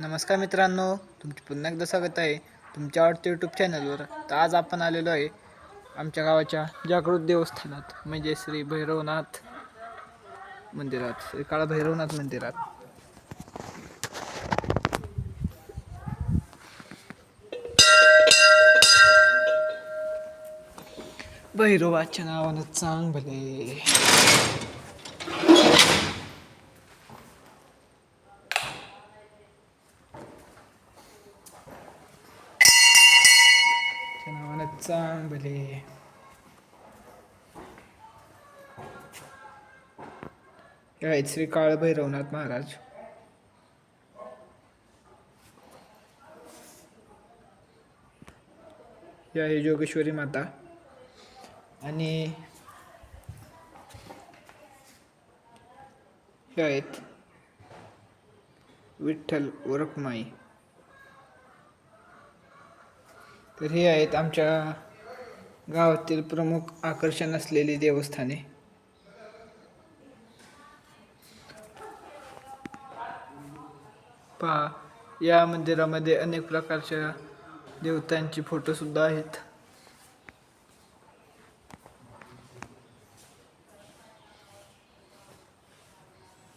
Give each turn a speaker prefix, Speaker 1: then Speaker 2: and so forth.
Speaker 1: नमस्कार मित्रांनो तुमचे पुन्हा एकदा स्वागत आहे तुमच्या आवडत्या यूट्यूब चॅनलवर तर आज आपण आलेलो आहे आमच्या गावाच्या जागृत देवस्थानात म्हणजे श्री भैरवनाथ मंदिरात श्री काळा भैरवनाथ मंदिरात. भैरवाच्या नावानं चांग भले चांगले आहेत श्री काळ भैरवनाथ महाराज. हे आहे जोगेश्वरी माता. आणि हे आहेत विठ्ठल वरकमाई तर हे आहेत आमच्या गावातील प्रमुख आकर्षण असलेली देवस्थाने. पहा या मंदिरामध्ये अनेक प्रकारच्या देवतांची फोटोसुद्धा आहेत.